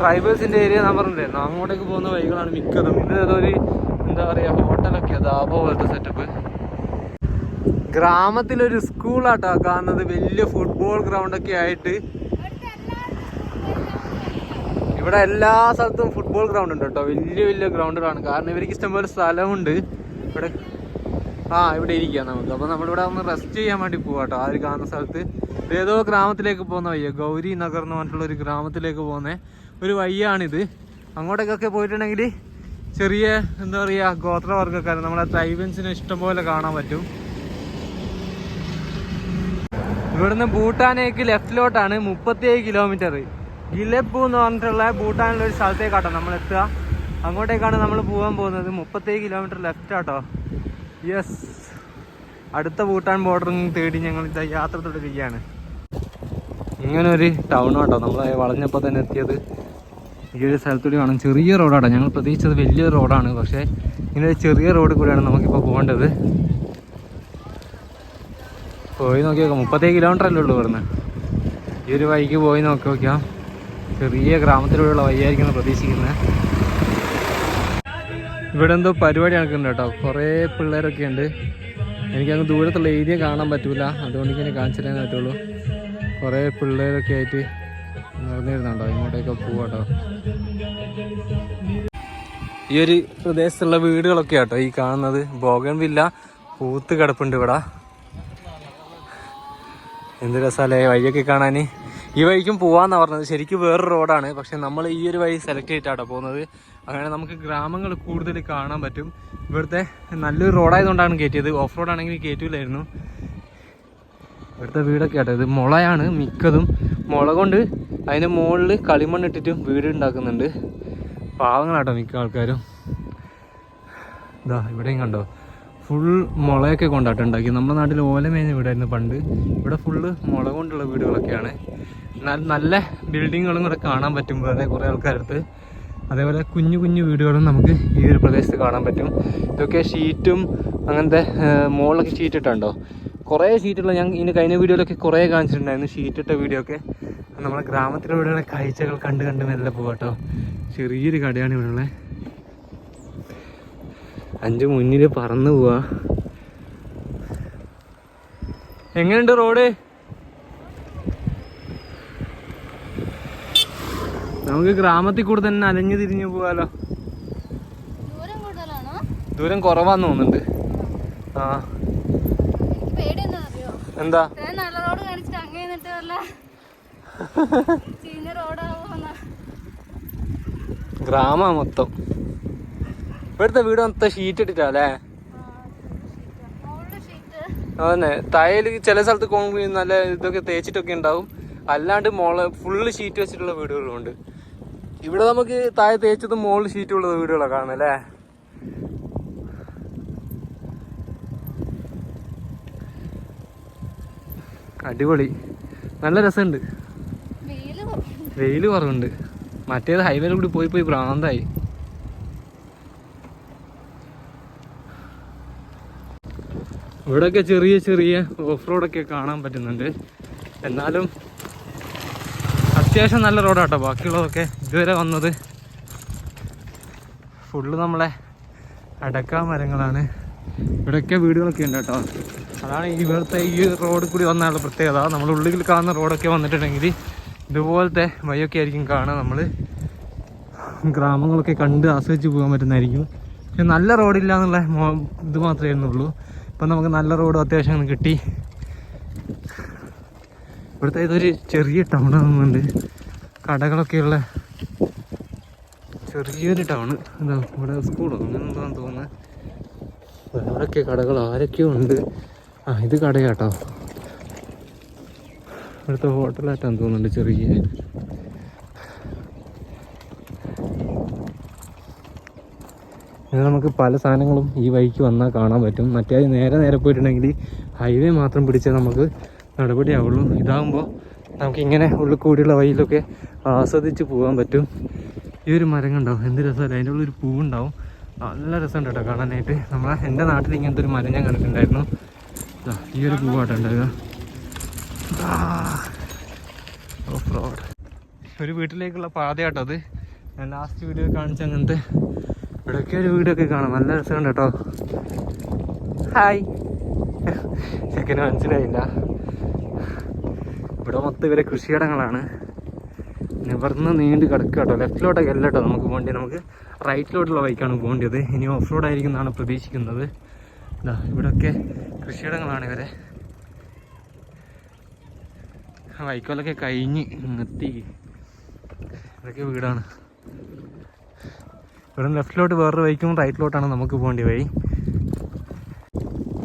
ട്രൈബേഴ്സിന്റെ ഏരിയ ഞാൻ പറഞ്ഞില്ലായിരുന്നു അങ്ങോട്ടേക്ക് പോകുന്ന വഴികളാണ് മിക്കതും. ഇത് ഏതൊരു എന്താ പറയാ ഹോട്ടലൊക്കെ ദാബ പോലത്തെ സെറ്റപ്പ് ഗ്രാമത്തിലൊരു സ്കൂളാട്ടോ കാണുന്നത്. വലിയ ഫുട്ബോൾ ഗ്രൗണ്ട് ഒക്കെ ആയിട്ട്. ഇവിടെ എല്ലാ സ്ഥലത്തും ഫുട്ബോൾ ഗ്രൗണ്ട് ഉണ്ട് കേട്ടോ. വലിയ വലിയ ഗ്രൗണ്ടുകളാണ് കാരണം ഇവർക്ക് ഇഷ്ടംപോലെ സ്ഥലമുണ്ട്. ഇവിടെ ആ ഇവിടെ ഇരിക്കാം നമുക്ക്. അപ്പോൾ നമ്മളിവിടെ ഒന്ന് റെസ്റ്റ് ചെയ്യാൻ വേണ്ടി പോവാ കേട്ടോ ആ ഒരു കാണുന്ന സ്ഥലത്ത്. ഏതോ ഗ്രാമത്തിലേക്ക് പോകുന്ന വയ്യ ഗൗരി നഗർ എന്ന് പറഞ്ഞിട്ടുള്ള ഒരു ഗ്രാമത്തിലേക്ക് പോകുന്ന. ഒരു വയ്യാണിത് അങ്ങോട്ടേക്കൊക്കെ പോയിട്ടുണ്ടെങ്കിൽ ചെറിയ എന്താ പറയുക ഗോത്രവർഗക്കാർ നമ്മളെ ട്രൈബൻസിനെ ഇഷ്ടംപോലെ കാണാൻ പറ്റും. ഇവിടുന്ന് ഭൂട്ടാനേക്ക് ലെഫ്റ്റിലോട്ടാണ് മുപ്പത്തിയേഴ് കിലോമീറ്റർ ഗിലപ്പു എന്ന് പറഞ്ഞിട്ടുള്ള ഭൂട്ടാനിലെ ഒരു സ്ഥലത്തേക്കാട്ടോ നമ്മൾ എത്തുക അങ്ങോട്ടേക്കാണ് നമ്മൾ പോകാൻ പോകുന്നത്. മുപ്പത്തേഴ് കിലോമീറ്റർ ലെഫ്റ്റ് ആട്ടോ. യെസ് അടുത്ത ഭൂട്ടാൻ ബോർഡറും തേടി ഞങ്ങൾ ഇതാ യാത്ര തുടരുകയാണ് ഇങ്ങനെ ഒരു ടൗൺ ആട്ടോ. നമ്മൾ വളഞ്ഞപ്പോൾ തന്നെ എത്തിയത് ഈ ഒരു സ്ഥലത്തൂടെ വേണം ചെറിയ റോഡാണ് ഞങ്ങൾ പ്രതീക്ഷിച്ചത് വലിയൊരു റോഡാണ് പക്ഷേ ഇങ്ങനെ ചെറിയ റോഡ് കൂടെയാണ് നമുക്കിപ്പോൾ പോകേണ്ടത്. പോയി നോക്കി നോക്കാം മുപ്പത്തേ കിലോമീറ്റർ അല്ലേ ഉള്ളൂ ഇവിടുന്ന്. ഈ ഒരു വഴിക്ക് പോയി നോക്കി നോക്കാം ചെറിയ ഗ്രാമത്തിലൂടെയുള്ള വഴിയായിരിക്കും പ്രതീക്ഷിക്കുന്നത്. ഇവിടെ എന്തോ പരിപാടി നടക്കുന്നുണ്ട് കേട്ടോ. കുറേ പിള്ളേരൊക്കെ ഉണ്ട്. എനിക്കങ്ങ് ദൂരത്തുള്ള ഏരിയ കാണാൻ പറ്റൂല. അതുകൊണ്ട് ഇങ്ങനെ കാണിച്ചു പറ്റുള്ളൂ. കുറേ പിള്ളേരൊക്കെ ആയിട്ട് നിറഞ്ഞിരുന്നുണ്ടോ ഇങ്ങോട്ടേക്ക് പോവാട്ടോ ഈ ഒരു പ്രദേശത്തുള്ള വീടുകളൊക്കെ ആട്ടോ ഈ കാണുന്നത്. ബോഗൻ വില്ല പൂത്ത് കിടപ്പുണ്ട് ഇവിടെ. എന്ത് രസമല്ലേ വഴിയൊക്കെ കാണാൻ ഈ വഴിക്കും പോവാന്നാ പറഞ്ഞത്. ശരിക്കും വേറൊരു റോഡാണ്. പക്ഷെ നമ്മൾ ഈ ഒരു വഴി സെലക്ട് ചെയ്തിട്ടാട്ടോ പോകുന്നത്. അങ്ങനെ നമുക്ക് ഗ്രാമങ്ങൾ കൂടുതൽ കാണാൻ പറ്റും. ഇവിടുത്തെ നല്ലൊരു റോഡായതുകൊണ്ടാണ് കയറ്റിയത് ഓഫ് റോഡ് ആണെങ്കിൽ കയറ്റൂലായിരുന്നു ഇവിടുത്തെ വീടൊക്കെ ആട്ടോ ഇത് മുളയാണ് മിക്കതും. മുള കൊണ്ട് അതിന്റെ മുകളിൽ കളിമണ്ണിട്ടിട്ടും വീട് ഉണ്ടാക്കുന്നുണ്ട്. പാവങ്ങളാട്ടോ മിക്ക ആൾക്കാരും. ഇതാ ഇവിടെയും കണ്ടോ. ഫുൾ മുളയൊക്കെ കൊണ്ടാട്ടോ ഉണ്ടാക്കി നമ്മുടെ നാട്ടിൽ ഓലമേഞ്ഞ വീടായിരുന്നു പണ്ട്. ഇവിടെ ഫുള്ള് മുള കൊണ്ടുള്ള വീടുകളൊക്കെയാണ്. എന്നാൽ നല്ല ബിൽഡിങ്ങുകളും കൂടെ കാണാൻ പറ്റും വേറെ കുറേ ആൾക്കാരടുത്ത്. അതേപോലെ കുഞ്ഞു കുഞ്ഞു വീടുകളും നമുക്ക് ഈ ഒരു പ്രദേശത്ത് കാണാൻ പറ്റും. ഇതൊക്കെ ഷീറ്റും അങ്ങനത്തെ മുകളിലൊക്കെ ഷീറ്റ് ഇട്ടുണ്ടോ കുറേ ഷീറ്റുള്ള ഞാൻ ഇതിന്റെ കഴിഞ്ഞ വീഡിയോയിലൊക്കെ കുറേ കാണിച്ചിട്ടുണ്ടായിരുന്നു ഷീറ്റ് ഇട്ട വീഡിയോ ഒക്കെ. നമ്മുടെ ഗ്രാമത്തിലെ വീടുകളെ കാഴ്ചകൾ കണ്ട് കണ്ട് മെല്ലെ പോകട്ടോ ചെറിയൊരു കടയാണ് ഇവിടെ ഉള്ളത് അഞ്ച് മുന്നിൽ പറന്നു പോവാ. എങ്ങനെയുണ്ട് റോഡ്? നമുക്ക് ഗ്രാമത്തിൽ കൂടെ തന്നെ അലഞ്ഞു തിരിഞ്ഞു പോവാലോ ദൂരം കുറവാന്ന് തോന്നുന്നുണ്ട്. ആ. എന്താ? ഗ്രാമ മൊത്തം. ഇവിടുത്തെ വീട് മൊത്തം ഷീറ്റ് ഇട്ടിട്ടല്ലേ? അതന്നെ. തയ്യൽ ചില സ്ഥലത്ത് കോൺക്രീറ്റ് നല്ല ഇതൊക്കെ തേച്ചിട്ടൊക്കെ ഉണ്ടാവും. അല്ലാണ്ട് മോൾ ഫുള്ള് ഷീറ്റ് വെച്ചിട്ടുള്ള വീടുകളുണ്ട്. ഇവിടെ നമുക്ക് താഴെ തേച്ചതും മുകളിൽ ഷീറ്റ് ഉള്ളത് വീടുകളൊക്കെ കാണാം അല്ലേ? അടിപൊളി. നല്ല രസമുണ്ട്. വെയിൽ കുറവുണ്ട്. മറ്റേത് ഹൈവേയിൽ കൂടി പോയി പോയി പ്രാന്തായി ഇവിടെയൊക്കെ ചെറിയ ചെറിയ ഓഫ് റോഡൊക്കെ കാണാൻ പറ്റുന്നുണ്ട്. എന്നാലും അത്യാവശ്യം നല്ല റോഡാട്ടോ. ബാക്കിയുള്ളതൊക്കെ ഇതുവരെ വന്നത് ഫുള്ള് നമ്മളെ അടക്ക മരങ്ങളാണ്. ഇവിടെയൊക്കെ വീടുകളൊക്കെ ഉണ്ട് കേട്ടോ അതാണ് ഇവിടുത്തെ ഈ റോഡ് കൂടി വന്നാലുള്ള പ്രത്യേകത. നമ്മൾ ഉള്ളിൽ കാണുന്ന റോഡൊക്കെ വന്നിട്ടുണ്ടെങ്കിൽ ഇതുപോലത്തെ വഴിയൊക്കെ ആയിരിക്കും കാണുക നമ്മൾ ഗ്രാമങ്ങളൊക്കെ കണ്ട് ആസ്വദിച്ച് പോകാൻ പറ്റുന്നതായിരിക്കും. പക്ഷെ നല്ല റോഡില്ല എന്നുള്ള ഇത് മാത്രമേ ഉള്ളൂ. ഇപ്പം നമുക്ക് നല്ല റോഡ് അത്യാവശ്യം കിട്ടി. ഇവിടുത്തെ ഇതൊരു ചെറിയ ടൗൺ ആകുന്നുണ്ട് കടകളൊക്കെയുള്ള ചെറിയൊരു ടൗൺ എന്താ ഇവിടെ സ്കൂളോ അങ്ങനെ എന്താന്ന് തോന്നുന്നത് വേറൊക്കെ കടകൾ ആരൊക്കെയോ ഉണ്ട്. ആ ഇത് കടയാട്ടോ. ഇവിടുത്തെ ഹോട്ടലായിട്ടാന്ന് തോന്നുന്നുണ്ട് ചെറിയ. നമുക്ക് പല സാധനങ്ങളും ഈ വഴിക്ക് വന്നാൽ കാണാൻ പറ്റും. മറ്റേ നേരെ നേരെ പോയിട്ടുണ്ടെങ്കിൽ ഹൈവേ മാത്രം പിടിച്ചാൽ നമുക്ക് നടപടിയാവുള്ളൂ. ഇതാകുമ്പോൾ നമുക്കിങ്ങനെ ഉള്ളിൽ കൂടിയുള്ള വഴിയിലൊക്കെ ആസ്വദിച്ച് പോകാൻ പറ്റും. ഈ ഒരു മരം കണ്ടാവും എന്ത് രസമല്ല? അതിന്റെ ഉള്ളിൽ ഒരു പൂവുണ്ടാവും. നല്ല രസമുണ്ട് കേട്ടോ കാണാനായിട്ട്. നമ്മളെ എന്റെ നാട്ടിൽ ഇങ്ങനത്തെ ഒരു മരം ഞാൻ കണ്ടിട്ടുണ്ടായിരുന്നു. ഈ ഒരു പൂവാട്ടോ ഉണ്ടാവുക. ഒരു വീട്ടിലേക്കുള്ള പാതയാട്ടോ അത്. ഞാൻ ലാസ്റ്റ് വീഡിയോ കാണിച്ച അങ്ങനത്തെ ഇവിടെയൊക്കെ ഒരു വീടൊക്കെ കാണാം. നല്ല രസമുണ്ട് കേട്ടോ. ഹായ് ചെക്കന് മനസ്സിലായില്ല. ഇവിടെ മൊത്തം ഇവരെ കൃഷിയിടങ്ങളാണ്. നിവർന്ന് നീണ്ട് കിടക്കുക കേട്ടോ. ലെഫ്റ്റിലോട്ടൊക്കെ അല്ല കേട്ടോ നമുക്ക് പോകേണ്ടത്. നമുക്ക് റൈറ്റിലോട്ടുള്ള ബൈക്കാണ് പോകേണ്ടത്. ഇനി ഓഫ് റോഡ് ആയിരിക്കും എന്നാണ് പ്രതീക്ഷിക്കുന്നത്. ഇതാ ഇവിടെയൊക്കെ കൃഷിയിടങ്ങളാണ് ഇവരെ. വൈക്കോലൊക്കെ കഴിഞ്ഞ് നിർത്തി ഇതൊക്കെ വീടാണ്. ഇവിടെ ലെഫ്റ്റിലോട്ട് വേറൊരു ബൈക്കും റൈറ്റിലോട്ടാണ് നമുക്ക് പോകേണ്ടി വഴി.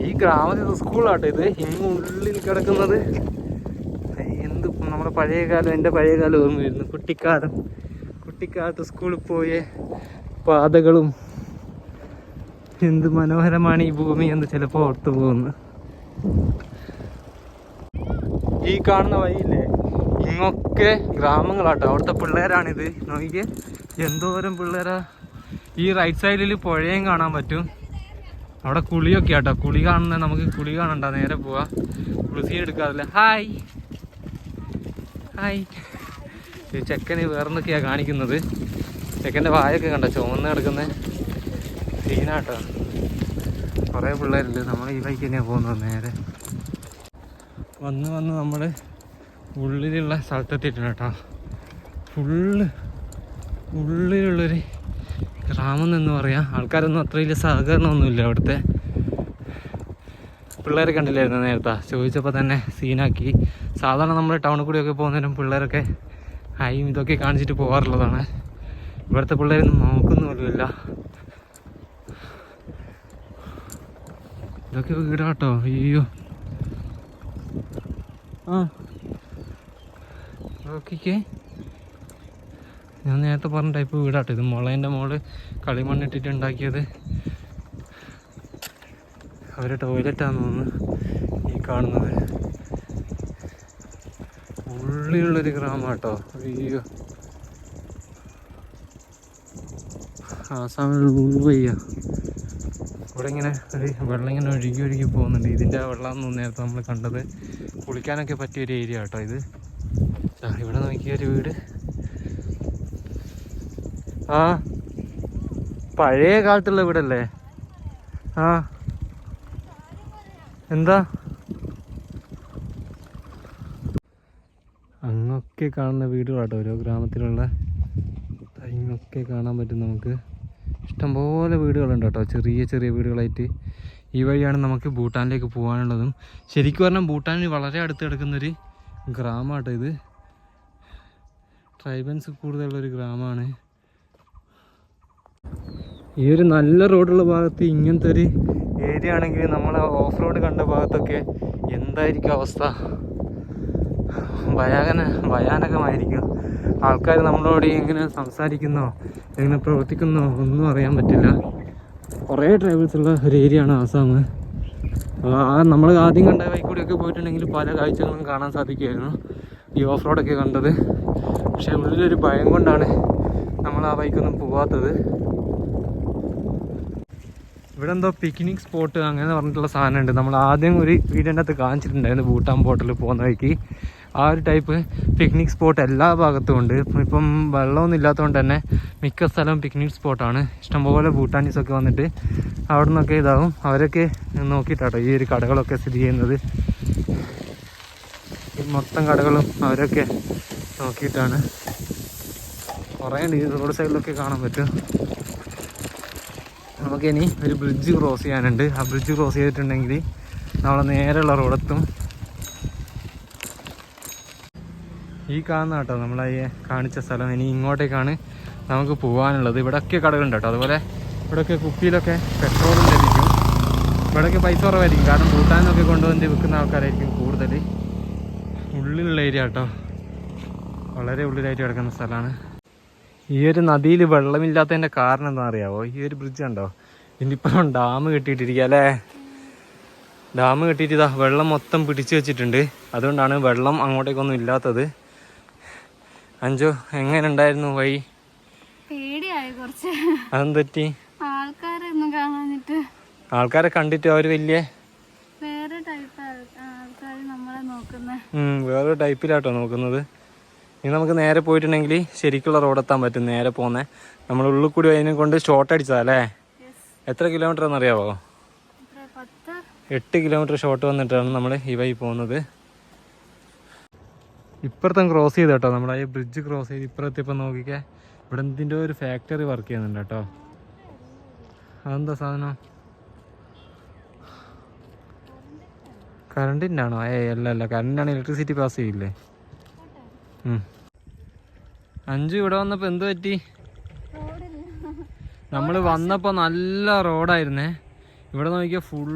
ഈ ഗ്രാമത്തിൽ സ്കൂളാട്ടോ ഇത്. ഇങ്ങുള്ളിൽ കിടക്കുന്നത്. നമ്മുടെ പഴയ കാലം എന്റെ പഴയ കാലം വരുന്നു കുട്ടിക്കാലം. കുട്ടിക്കാലത്ത് സ്കൂളിൽ പോയ പാതകളും എന്ത് മനോഹരമാണ് ഈ ഭൂമി എന്ന് ചിലപ്പോൾ ഓർത്തു പോകുന്നു. ഈ കാണുന്ന വഴിയില്ലേ? ഇങ്ങൊക്കെ ഗ്രാമങ്ങളാട്ടോ. അവിടുത്തെ പിള്ളേരാണിത്. നോക്കിക്കേ. എന്തോരം പിള്ളേരാ. ഈ റൈറ്റ് സൈഡിൽ പുഴയും കാണാൻ പറ്റും. അവിടെ കുളിയൊക്കെ ആട്ടോ കുളി കാണുന്ന നമുക്ക് കുളി കാണണ്ട. നേരെ പോവാ. കുളിസി എടുക്കാറില്ല. Hi hi. ഈ ചെക്കന് വേറെന്തൊക്കെയാ കാണിക്കുന്നത്? ചെക്കന്റെ വായൊക്കെ കണ്ട? ചുമന്ന് കിടക്കുന്ന സീനാട്ടോ. കുറേ പിള്ളേരില്ല നമ്മൾ ഈ ബൈക്ക് തന്നെയാണ് പോകുന്നത് നേരെ. വന്ന് വന്ന് നമ്മൾ ഉള്ളിലുള്ള സ്ഥലത്തെത്തിയിട്ടുണ്ട് കേട്ടോ. ഫുള്ള് ഉള്ളിലുള്ളൊരു ഗ്രാമം എന്ന് പറയാം. ആൾക്കാരൊന്നും അത്ര വലിയ സഹകരണമൊന്നുമില്ല അവിടുത്തെ. പിള്ളേരെ കണ്ടില്ലായിരുന്നു നേരത്തെ? ചോദിച്ചപ്പോൾ തന്നെ സീനാക്കി. സാധാരണ നമ്മൾ ടൗണിൽ കൂടിയൊക്കെ പോകുന്നതിനും പിള്ളേരൊക്കെ ഹൈയും ഇതൊക്കെ കാണിച്ചിട്ട് പോകാറുള്ളതാണ്. ഇവിടുത്തെ പിള്ളേരൊന്നും നോക്കുന്നുമില്ല. ഇതൊക്കെ വീടാട്ടോ അയ്യോ. ആ. ഓക്കെ ഞാൻ നേരത്തെ പറഞ്ഞ ടൈപ്പ് വീടാട്ടോ ഇത്. മുളേന്റെ മോൾ കളിമണ്ണിട്ടിട്ട് ഉണ്ടാക്കിയത്. അവരുടെ ടോയ്ലറ്റാണെന്ന് തോന്നുന്നു ഈ കാണുന്നത്. ഉള്ളിലുള്ളൊരു ഗ്രാമം കേട്ടോ അയ്യോ. ആസാമിൽ ഉൾവയ്യ ഇവിടെ ഇങ്ങനെ ഒരു വെള്ളം ഇങ്ങനെ ഒഴുകി ഒഴുകി പോകുന്നുണ്ട്. ഇതിന്റെ വെള്ളം നേരത്തെ നമ്മൾ കണ്ടത് കുളിക്കാനൊക്കെ പറ്റിയ ഒരു ഏരിയ കേട്ടോ ഇത്. ഇവിടെ നോക്കിയ ഒരു വീട്. ആ പഴയ കാലത്തുള്ള വീടല്ലേ? ആ. എന്താ? കാണുന്ന വീടുകളാട്ടോ ഓരോ ഗ്രാമത്തിലുള്ള തൈങ്ങൊക്കെ കാണാൻ പറ്റും നമുക്ക്. ഇഷ്ടംപോലെ വീടുകളുണ്ട് കേട്ടോ. ചെറിയ ചെറിയ വീടുകളായിട്ട് ഈ വഴിയാണ് നമുക്ക് ഭൂട്ടാനിലേക്ക് പോകാനുള്ളതും. ശരിക്കും പറഞ്ഞാൽ ഭൂട്ടാനിന് വളരെ അടുത്ത് കിടക്കുന്നൊരു ഗ്രാമമാട്ടോ ഇത്. ട്രൈബൻസ് കൂടുതലുള്ളൊരു ഗ്രാമമാണ്. ഈ ഒരു നല്ല റോഡുള്ള ഭാഗത്ത് ഇങ്ങനത്തെ ഒരു ഏരിയ ആണെങ്കിൽ നമ്മൾ ഓഫ് റോഡ് കണ്ട ഭാഗത്തൊക്കെ എന്തായിരിക്കും അവസ്ഥ? ഭയാനക ഭയാനകമായിരിക്കും. ആൾക്കാർ നമ്മളോട് എങ്ങനെ സംസാരിക്കുന്നോ എങ്ങനെ പ്രവർത്തിക്കുന്നോ ഒന്നും അറിയാൻ പറ്റില്ല. കുറേ ട്രാവൽസ് ഉള്ള ഒരു ഏരിയ ആണ് ആസാം. നമ്മൾ ആദ്യം കണ്ട വഴിക്കൂടെയൊക്കെ പോയിട്ടുണ്ടെങ്കിൽ പല കാഴ്ചകളും കാണാൻ സാധിക്കുമായിരുന്നു ഈ ഓഫ് റോഡൊക്കെ കണ്ടത്. പക്ഷേ ഉള്ളിലൊരു ഭയം കൊണ്ടാണ് നമ്മൾ ആ ബൈക്കൊന്നും പോവാത്തത്. ഇവിടെ എന്തോ പിക്നിക് സ്പോട്ട് അങ്ങനെ പറഞ്ഞിട്ടുള്ള സാധനമുണ്ട്. നമ്മൾ ആദ്യം ഒരു വീടിന്റെ അകത്ത് കാണിച്ചിട്ടുണ്ടായിരുന്നു. ഭൂട്ടാൻ ബോട്ടിൽ പോകുന്ന വഴിക്ക്. ആ ഒരു ടൈപ്പ് പിക്നിക് സ്പോട്ട് എല്ലാ ഭാഗത്തും ഉണ്ട്. ഇപ്പം വെള്ളമൊന്നും ഇല്ലാത്തതുകൊണ്ട് തന്നെ മിക്ക സ്ഥലവും പിക്നിക് സ്പോട്ടാണ് ഇഷ്ടംപോലെ ഭൂട്ടാനീസ് ഒക്കെ വന്നിട്ട് അവിടെ നിന്നൊക്കെ ഇതാവും. അവരൊക്കെ നോക്കിയിട്ടാട്ടോ ഈ ഒരു കടകളൊക്കെ സ്ഥിതി ചെയ്യുന്നത്. മൊത്തം കടകളും അവരൊക്കെ നോക്കിയിട്ടാണ്. കുറേ ഉണ്ട്. ഈ റോഡ് സൈഡിലൊക്കെ കാണാൻ പറ്റും. നമുക്കിനി ഒരു ബ്രിഡ്ജ് ക്രോസ് ചെയ്യാനുണ്ട്. ആ ബ്രിഡ്ജ് ക്രോസ് ചെയ്തിട്ടുണ്ടെങ്കിൽ നമ്മൾ നേരെയുള്ള റോഡെത്തും ഈ കാണുന്ന കേട്ടോ നമ്മളെ കാണിച്ച സ്ഥലം. ഇനി ഇങ്ങോട്ടേക്കാണ് നമുക്ക് പോകാനുള്ളത് ഇവിടെയൊക്കെ കടകളുണ്ട് കേട്ടോ. അതുപോലെ ഇവിടെയൊക്കെ കുപ്പിയിലൊക്കെ പെട്രോൾ ലഭിക്കും. ഇവിടെയൊക്കെ പൈസ കുറവായിരിക്കും. കാരണം ഭൂട്ടാനൊക്കെ കൊണ്ടുവന്ന് വിൽക്കുന്ന ആൾക്കാരായിരിക്കും കൂടുതൽ ഉള്ളിലുള്ള ഏരിയ കേട്ടോ. വളരെ ഉള്ളിലായിട്ട് കിടക്കുന്ന സ്ഥലമാണ്. ഈ ഒരു നദിയിൽ വെള്ളമില്ലാത്തതിന്റെ കാരണം എന്താ അറിയാവോ? ഈ ഒരു ബ്രിഡ്ജ് ഉണ്ടോ ഇനിയിപ്പം ഡാം കെട്ടിയിട്ടിരിക്കുക അല്ലേ? ഡാം കെട്ടിയിട്ട് ഇതാ വെള്ളം മൊത്തം പിടിച്ചു വെച്ചിട്ടുണ്ട്. അതുകൊണ്ടാണ് വെള്ളം അങ്ങോട്ടേക്കൊന്നും ഇല്ലാത്തത്. അഞ്ചു എങ്ങനെ ഉണ്ടായിരുന്നു വഴി പേടിയായി കുറച്ച്. അതെന്ത് പറ്റി ആൾക്കാരൊന്നും കാണാനിട്ട് ആൾക്കാരെ കണ്ടിട്ട് അവർ വലിയ വേറെ ടൈപ്പ് ആൾക്കാർ നമ്മളെ നോക്കുന്നത് വേറെ ടൈപ്പിലാട്ടോ നോക്കുന്നത്. ഇനി നമുക്ക് നേരെ പോയിട്ടുണ്ടെങ്കിൽ ശരിക്കുള്ള റോഡെത്താൻ പറ്റും നേരെ പോകുന്നത് നമ്മൾ ഉള്ളിൽ കൂടി അതിനെ കൊണ്ട് ഷോർട്ട് അടിച്ചതല്ലേ എത്ര കിലോമീറ്റർ എന്നറിയാവോ? എട്ട് കിലോമീറ്റർ ഷോർട്ട് വന്നിട്ടാണ് നമ്മൾ ഈ വഴി പോകുന്നത്. ഇപ്പുറത്തും ക്രോസ് ചെയ്ത് കേട്ടോ. നമ്മുടെ ഈ ബ്രിഡ്ജ് ക്രോസ് ചെയ്ത് ഇപ്പുറത്തിപ്പം നോക്കിക്കേ. ഇവിടെ എന്തിന്റെ ഒരു ഫാക്ടറി വർക്ക് ചെയ്യുന്നുണ്ട് കേട്ടോ. അതെന്താ സാധനം? കറണ്ടിന്റെ ആണോ ഏ അല്ല അല്ല. കറണ്ടിനാണ് ഇലക്ട്രിസിറ്റി പാസ് ചെയ്യില്ലേ. അഞ്ചു ഇവിടെ വന്നപ്പോൾ എന്ത് പറ്റി? നമ്മൾ വന്നപ്പോൾ നല്ല റോഡായിരുന്നേ. ഇവിടെ നോക്കിയാൽ ഫുൾ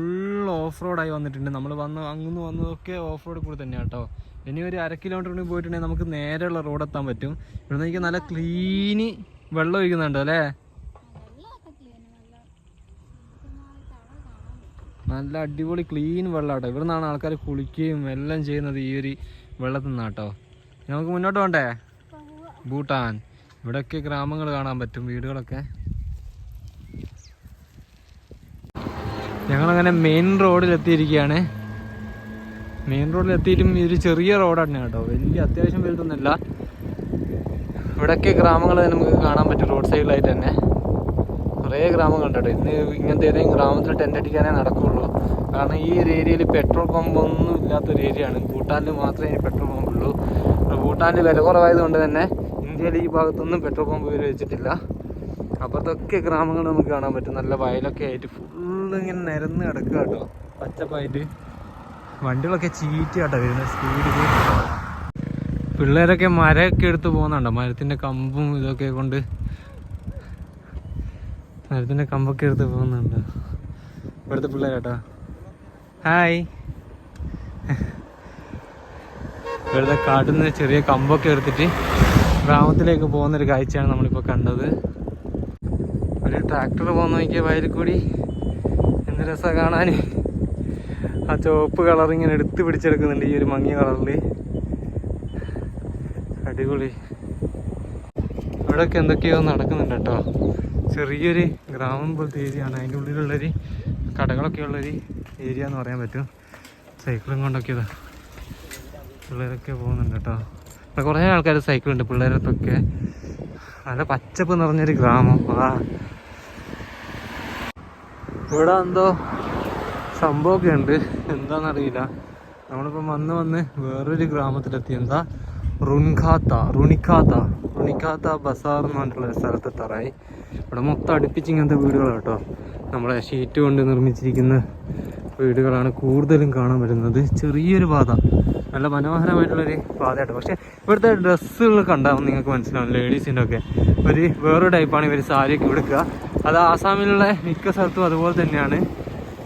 ഓഫ് റോഡായി വന്നിട്ടുണ്ട്. നമ്മൾ വന്ന് അങ്ങ് വന്നതൊക്കെ ഓഫ് റോഡ് കൂടി തന്നെയാണ് കേട്ടോ. ഇനി ഒരു അര കിലോമീറ്റർ കൂടി പോയിട്ടുണ്ടെങ്കിൽ നമുക്ക് നേരെയുള്ള റോഡ് എത്താൻ പറ്റും. ഇവിടെ നിന്ന് നല്ല ക്ലീന് വെള്ളം ഒഴിക്കുന്നുണ്ട് അല്ലേ? നല്ല അടിപൊളി ക്ലീൻ വെള്ളാട്ടോ ഇവിടെ നിന്നാണ് ആൾക്കാർ കുളിക്കുകയും എല്ലാം ചെയ്യുന്നത് ഈ ഒരു വെള്ളത്തിൽ നിന്നാട്ടോ നമുക്ക് മുന്നോട്ട് വേണ്ടേ ഭൂട്ടാൻ. ഇവിടെയൊക്കെ ഗ്രാമങ്ങൾ കാണാൻ പറ്റും വീടുകളൊക്കെ. ഞങ്ങളങ്ങനെ മെയിൻ റോഡിൽ എത്തിയിരിക്കുകയാണ്. മെയിൻ റോഡിൽ എത്തിയിട്ടും ഇതൊരു ചെറിയ റോഡാണ് കേട്ടോ. വലിയ അത്യാവശ്യം വലുതൊന്നുമില്ല. ഇവിടെയൊക്കെ ഗ്രാമങ്ങൾ നമുക്ക് കാണാൻ പറ്റും റോഡ് സൈഡിലായിട്ട് തന്നെ. കുറേ ഗ്രാമങ്ങളുണ്ട് കേട്ടോ. ഇന്ന് ഇങ്ങനത്തെ ഏതെങ്കിലും ഗ്രാമത്തിൽ ടെന്റ് അടിക്കാനേ നടക്കുള്ളൂ. കാരണം ഈ ഒരു ഏരിയയിൽ പെട്രോൾ പമ്പ് ഒന്നും ഇല്ലാത്തൊരു ഏരിയയാണ് ഭൂട്ടാനിൽ മാത്രമേ ഇനി പെട്രോൾ പമ്പ് ഉള്ളൂ. ഭൂട്ടാനിൽ വില കുറവായതുകൊണ്ട് തന്നെ ഇന്ത്യയിൽ ഈ ഭാഗത്തൊന്നും പെട്രോൾ പമ്പ് വരെ വെച്ചിട്ടില്ല. അപ്പോൾ അതൊക്കെ ഗ്രാമങ്ങൾ നമുക്ക് കാണാൻ പറ്റും. നല്ല വയലൊക്കെ ആയിട്ട് ഫുള്ള് ഇങ്ങനെ നിരന്ന് കിടക്കുക കേട്ടോ. പച്ചപ്പായിട്ട്. വണ്ടികളൊക്കെ ചീറ്റ് കേട്ടോ വരുന്നത് സ്പീഡിൽ പിള്ളേരൊക്കെ മരമൊക്കെ എടുത്ത് പോകുന്നുണ്ടോ? മരത്തിന്റെ കമ്പും ഇതൊക്കെ കൊണ്ട്. മരത്തിന്റെ കമ്പൊക്കെ എടുത്ത് പോകുന്നുണ്ട്? ഇവിടുത്തെ പിള്ളേരാട്ടോ. ഹായ് ഇവിടുത്തെ കാട്ടിൽ നിന്ന് ചെറിയ കമ്പൊക്കെ എടുത്തിട്ട് ഗ്രാമത്തിലേക്ക് പോകുന്നൊരു കാഴ്ചയാണ് നമ്മളിപ്പോൾ കണ്ടത്. ഒരു ട്രാക്ടർ പോകുന്ന നോക്കിയ വയലിൽ കൂടി. എന്ത് രസമാണ് കാണാൻ ആ ചുവപ്പ് കളർ ഇങ്ങനെ എടുത്ത് പിടിച്ചെടുക്കുന്നുണ്ട് ഈ ഒരു മങ്ങിയ കളറിൽ അടിപൊളി. ഇവിടെയൊക്കെ എന്തൊക്കെയോ നടക്കുന്നുണ്ട് കേട്ടോ. ചെറിയൊരു ഗ്രാമം പോലത്തെ ഏരിയ ആണ്. അതിന്റെ ഉള്ളിലുള്ളൊരു കടകളൊക്കെ ഉള്ളൊരു ഏരിയ എന്ന് പറയാൻ പറ്റും. സൈക്കിളും കൊണ്ടൊക്കെ ഇതാ പിള്ളേരൊക്കെ പോകുന്നുണ്ട് കേട്ടോ. ഇവിടെ കുറേ ആൾക്കാർ സൈക്കിളുണ്ട് പിള്ളേരത്തൊക്കെ. നല്ല പച്ചപ്പ് നിറഞ്ഞൊരു ഗ്രാമം. ആ ഇവിടെ എന്തോ സംഭവമൊക്കെ ഉണ്ട്. എന്താണെന്നറിയില്ല നമ്മളിപ്പം വന്ന് വന്ന് വേറൊരു ഗ്രാമത്തിലെത്തി. എന്താ? റുൻഖാത്ത റുണിക്കാത്ത റുണിക്കാത്ത ബസാർ എന്ന് പറഞ്ഞിട്ടുള്ള ഒരു സ്ഥലത്ത് എത്താറായി ഇവിടെ മൊത്തം അടുപ്പിച്ച് ഇങ്ങനത്തെ വീടുകളാണ് കേട്ടോ. നമ്മളെ ഷീറ്റ് കൊണ്ട് നിർമ്മിച്ചിരിക്കുന്ന വീടുകളാണ് കൂടുതലും കാണാൻ പറ്റുന്നത് ചെറിയൊരു പാത. നല്ല മനോഹരമായിട്ടുള്ളൊരു പാതയായിട്ട് പക്ഷേ ഇവിടുത്തെ ഡ്രസ്സുകൾ കണ്ടാൽ നിങ്ങൾക്ക് മനസ്സിലാവും ലേഡീസിന്റെ ഒക്കെ ഒരു വേറൊരു ടൈപ്പാണ് ഇവർ സാരിയൊക്കെ എടുക്കുക അത് ആസാമിലുള്ള മിക്ക സ്ഥലത്തും അതുപോലെ തന്നെയാണ്.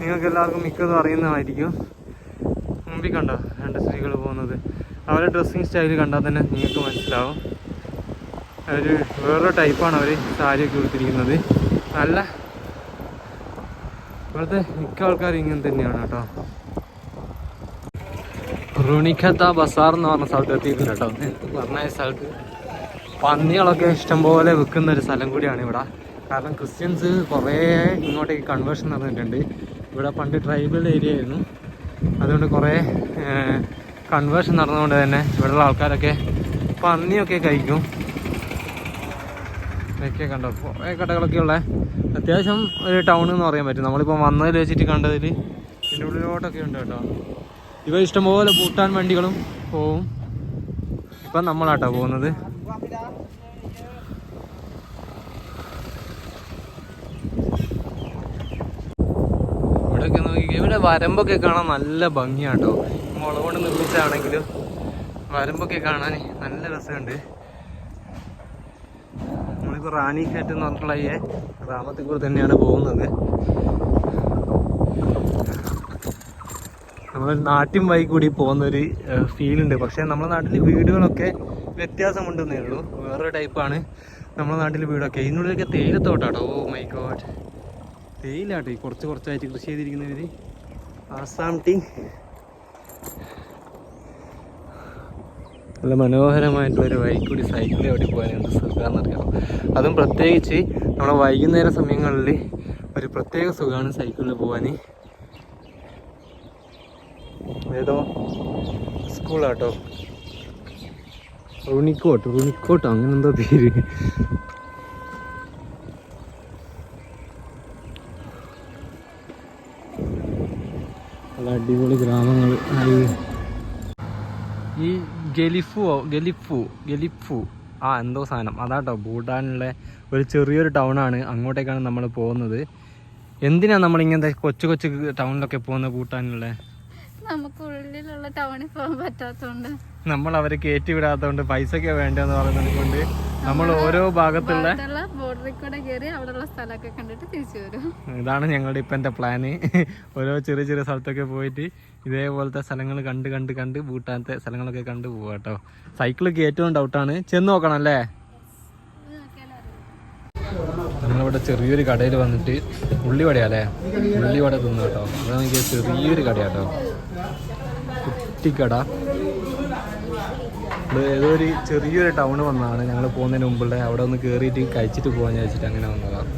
നിങ്ങൾക്ക് എല്ലാവർക്കും മിക്കതും അറിയുന്നതായിരിക്കും. മുമ്പിൽ കണ്ട രണ്ട് സ്ത്രീകൾ പോകുന്നത്. അവരെ ഡ്രസ്സിങ് സ്റ്റൈൽ കണ്ടാൽ തന്നെ നിങ്ങൾക്ക് മനസ്സിലാവും. ഒരു വേറൊരു ടൈപ്പാണ് അവർ സാരിയൊക്കെ കൊടുത്തിരിക്കുന്നത് നല്ല ഇവിടുത്തെ മിക്ക ആൾക്കാരും ഇങ്ങനെ തന്നെയാണ് കേട്ടോ. റുണിഖത്ത ബസാർ എന്ന് പറഞ്ഞ സ്ഥലത്ത് എത്തിയിട്ടുണ്ട് കേട്ടോ. പറഞ്ഞ സ്ഥലത്ത് പന്നികളൊക്കെ ഇഷ്ടംപോലെ വെക്കുന്ന ഒരു സ്ഥലം കൂടിയാണ് ഇവിടെ. കാരണം ക്രിസ്ത്യൻസ് കുറേ ഇങ്ങോട്ടേക്ക് കൺവേർഷൻ നടന്നിട്ടുണ്ട്. ഇവിടെ പണ്ട് ട്രൈബൽ ഏരിയ ആയിരുന്നു. അതുകൊണ്ട് കുറേ കൺവേർഷൻ നടന്നുകൊണ്ട് തന്നെ ഇവിടെയുള്ള ആൾക്കാരൊക്കെ പന്നിയൊക്കെ കഴിക്കും. ഇതൊക്കെ കണ്ടോ? കുറേ കടകളൊക്കെ ഉള്ള അത്യാവശ്യം ഒരു ടൗൺ എന്ന് പറയാൻ പറ്റും. നമ്മളിപ്പോൾ വന്നതിൽ വെച്ചിട്ട് കണ്ടതിൽ ഇതിന്റെ ഉള്ളിലോട്ടൊക്കെ ഉണ്ട് കേട്ടോ. ഇവ ഇഷ്ടംപോലെ പൂട്ടാൻ വണ്ടികളും പോവും. ഇപ്പം നമ്മളാട്ടോ പോകുന്നത് ഇവിടെയൊക്കെ നോക്കി ഇവിടെ വരമ്പൊക്കെ കാണാൻ നല്ല ഭംഗിയാട്ടോ. മുളക് കൊണ്ട് നിർമ്മിച്ചാണെങ്കിലും വരമ്പൊക്കെ കാണാൻ നല്ല രസമുണ്ട്. നമ്മളിപ്പോൾ റാണി ഘാറ്റ് എന്ന് പറഞ്ഞിട്ടുള്ള ഈ ഗ്രാമത്തിൽ കൂടെ തന്നെയാണ് പോകുന്നത്. നമ്മൾ നാട്ടിൻ വഴി കൂടി പോകുന്ന ഒരു ഫീൽ ഉണ്ട്. പക്ഷേ നമ്മുടെ നാട്ടിൽ വീടുകളൊക്കെ വ്യത്യാസമുണ്ടെന്നേ ഉള്ളൂ. വേറൊരു ടൈപ്പാണ് നമ്മുടെ നാട്ടിൽ വീടൊക്കെ. ഇതിനുള്ളിലൊക്കെ തേയിലത്തോട്ടാട്ടോ. ഓ മൈ ഗോഡ് തേയിലാട്ടോ ഈ കുറച്ച് കുറച്ചായിട്ട് കൃഷി ചെയ്തിരിക്കുന്നവർ ആസാം ടീ. നല്ല മനോഹരമായിട്ടുള്ളൊരു വഴി കൂടി സൈക്കിളിൽ ഓടി പോകാൻ എന്ത് നടക്കണം അതും പ്രത്യേകിച്ച് നമ്മുടെ വൈകുന്നേര സമയങ്ങളിൽ ഒരു പ്രത്യേക സുഖമാണ് സൈക്കിളിൽ പോകാൻ ഏതോ സ്കൂളാട്ടോ റുണിക്കോട്ട് റൂണിക്കോട്ടോ. അങ്ങനെ എന്തോ പേര്. അടിപൊളി ഗ്രാമങ്ങൾ. ഈ ഗലിഫു ഗലിഫു ഗലിഫു. ആ എന്തോ സാധനം. അതാട്ടോ ഭൂട്ടാനിലെ ഒരു ചെറിയൊരു ടൗണാണ്. അങ്ങോട്ടേക്കാണ് നമ്മൾ പോകുന്നത്. എന്തിനാണ് നമ്മൾ ഇങ്ങനത്തെ കൊച്ചു കൊച്ചു ടൗണിലൊക്കെ പോകുന്നത് ഭൂട്ടാനിലെ? നമുക്ക് ഉള്ളിലുള്ള ടൗണിൽ പോകാൻ പറ്റാത്തതുകൊണ്ട് നമ്മൾ അവരെ കയറ്റി വിടാത്തതുകൊണ്ട് പൈസയൊക്കെ വേണ്ടതെന്ന് പറയുന്നത് കൊണ്ട് നമ്മൾ ഓരോ ഭാഗത്തുള്ള ഭാഗത്തുള്ള ബോർഡറിൽ കൂടെ കയറി അവിടെയുള്ള സ്ഥലമൊക്കെ കണ്ടിട്ട് തിരിച്ചു വരും. ഇതാണ് ഞങ്ങളുടെ ഇപ്പം എന്റെ പ്ലാന് ഓരോ ചെറിയ ചെറിയ സ്ഥലത്തൊക്കെ പോയിട്ട് ഇതേപോലത്തെ സ്ഥലങ്ങൾ കണ്ട് കണ്ട് കണ്ട് ഭൂട്ടാനത്തെ സ്ഥലങ്ങളൊക്കെ കണ്ട് പോവാ കേട്ടോ. സൈക്കിളൊക്കെ ഏറ്റവും ഡൗട്ടാണ് ചെന്ന് നോക്കണം അല്ലേ? നമ്മളിവിടെ ചെറിയൊരു കടയിൽ വന്നിട്ട് ഉള്ളിവടയാല്ലേ ഉള്ളിവട തിന്നു കേട്ടോ. നോക്കിയ ചെറിയൊരു കടയാട്ടോ കുട്ടിക്കട. ഏതോ ഒരു ചെറിയൊരു ടൗൺ വന്നതാണ് ഞങ്ങൾ പോകുന്നതിന് മുമ്പുള്ള അവിടെ ഒന്ന് കയറിയിട്ട് കഴിച്ചിട്ട് പോകാൻ വെച്ചിട്ട് അങ്ങനെ വന്നതാണ്